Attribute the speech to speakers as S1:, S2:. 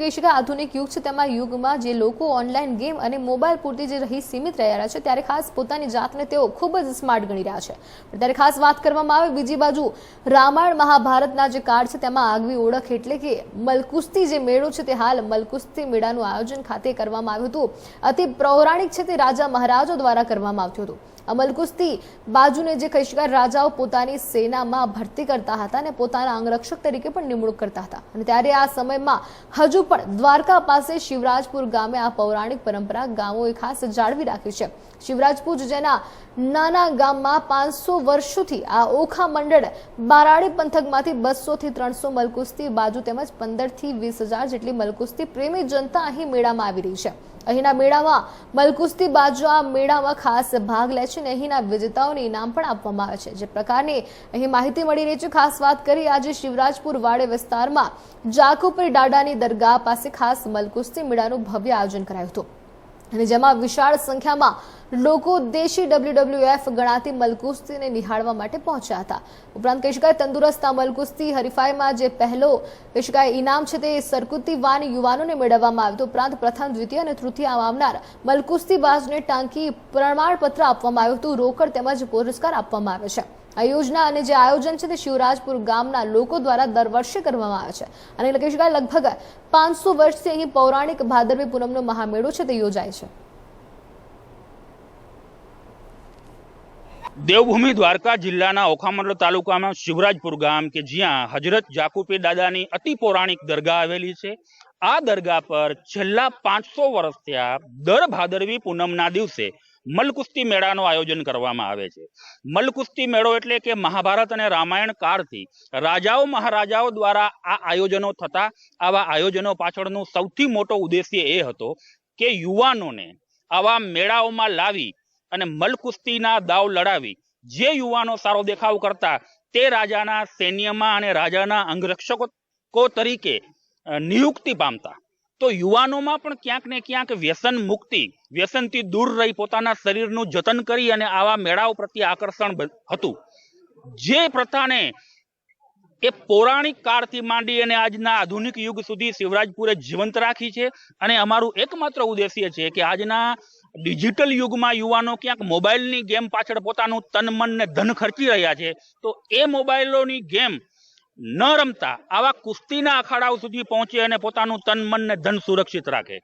S1: કહી શકાય આધુનિક યુગ છે, તેમાં યુગમાં જે લોકો ઓનલાઈન ગેમ અને મોબાઈલ પૂરતી જે રહી સીમિત રહ્યા છે, ત્યારે ખાસ પોતાની જાતને તેઓ ખૂબ જ સ્માર્ટ ગણી રહ્યા છે. ત્યારે ખાસ વાત કરવામાં આવે, બીજી બાજુ રામાયણ મહાભારતના જે કાર્ડ છે, તેમાં આગવી ઓળખ એટલે કે મલકુસ્તી જે મેળો છે, તે હાલ મલકુસ્તી મેળાનું આયોજન ખાતે કરવામાં આવ્યું હતું. અતિ પૌરાણિક છે, તે રાજા મહારાજો દ્વારા કરવામાં આવતું હતું. અમલ કુસ્તી બાજુને જે કહી શકાય રાજાઓ પોતાની સેનામાં ભરતી કરતા હતા અને પોતાના અંગરક્ષક તરીકે પણ નિમણૂક કરતા હતા. અને ત્યારે આ સમયમાં હજુ પણ દ્વારકા પાસે શિવરાજપુર ગામે આ પૌરાણિક પરંપરા ગામોએ ખાસ જાળવી રાખી છે. શિવરાજપુર, જેના નાના ગામમાં પાંચસો વર્ષોથી આ ઓખા મંડળ બારાડી પંથકમાંથી બસોથી ત્રણસો મલકુસ્તી બાજુ તેમજ પંદરથી વીસ હજાર જેટલી મલકુસ્તી પ્રેમી જનતા અહીં મેળામાં આવી રહી છે. અહીંના મેળામાં મલકુસ્તી બાજુ આ મેળામાં ખાસ ભાગ લે છે. અને અહીંના વિજેતાઓને ઇનામ પણ આપવામાં આવે છે. જે પ્રકારની અહીં માહિતી મળી રહી છે. ખાસ વાત કરી આજે શિવરાજપુર વાડે વિસ્તારમાં જાકુપરી ડાડાની દરગાહ પાસે ખાસ મલકુસ્તી મેળાનું ભવ્ય આયોજન કરાયું હતું. અને જેમાં વિશાળ સંખ્યામાં લોકો દેશી ડબલ્યુડબલ્યુએફ ગણાતી મલકુસ્તીને નિહાળવા માટે પહોંચ્યા હતા. ઉપરાંત કહી શકાય તંદુરસ્ત મલકુસ્તી હરીફાઈમાં જે પહેલો કહી શકાય ઇનામ છે તે સરકુતી વાન યુવાનોને મેળવવામાં આવ્યું ઉપરાંત પ્રથમ, દ્વિતીય અને તૃતીય આવનાર મલકુસ્તી બાજને ટાંકી પ્રમાણપત્ર આપવામાં આવ્યું હતું. રોકડ તેમજ પુરસ્કાર આપવામાં આવે છે. આ યોજના અને જે આયોજન છે તે શિવરાજપુર ગામના લોકો દ્વારા દર વર્ષે કરવામાં આવે છે. અને લખી શકાય લગભગ પાંચસો વર્ષથી અહીં પૌરાણિક ભાદરવી પૂનમનો મહામેળો છે તે યોજાય છે.
S2: દેવભૂમિ દ્વારકા જિલ્લાના ઓખામંડળ તાલુકામાં શિવરાજપુર ગામ કે જ્યાં હજરત જાકુપી દાદાની અતિ પૌરાણિક દરગાહ આવેલી છે. આ દરગાહ પર છેલ્લા પાંચસો વર્ષથી દર ભાદરવી પૂનમના દિવસે મલકુસ્તી મેળાનું આયોજન કરવામાં આવે છે. મલકુસ્તી મેળો એટલે કે મહાભારત અને રામાયણ કાળથી રાજાઓ મહારાજાઓ દ્વારા આ આયોજનો થતા આવા આયોજનો પાછળનો સૌથી મોટો ઉદ્દેશ્ય એ હતો કે યુવાનોને આવા મેળાઓમાં લાવી અને મલકુસ્તીના દાવ લડાવી. જે યુવાનો સારો દેખાવ કરતા તે રાજાના સૈન્યમાં અને રાજાના અંગરક્ષકો તરીકે નિયુક્તિ પામતા. તો યુવાનોમાં પણ ક્યાંક ને ક્યાંક વ્યસન મુક્તિ, વ્યસનથી દૂર રહી પોતાના શરીરનું જતન કરી અને આવા મેળાઓ પ્રત્યે આકર્ષણ હતું. જે પ્રથાને એ પૌરાણિક કાળથી માંડી અને આજના આધુનિક યુગ સુધી શિવરાજપુરે જીવંત રાખી છે અને અમારું એકમાત્ર ઉદ્દેશ્ય છે કે આજના ડિજિટલ યુગમાં યુવાનો ક્યાંક મોબાઈલની ગેમ પાછળ પોતાનું તન મન ને ધન ખર્ચી રહ્યા છે. તો એ મોબાઈલોની ગેમ ન રમતા, આવા કુસ્તીના અખાડાઓ સુધી પહોંચે અને પોતાનું તન મન ને ધન સુરક્ષિત રાખે.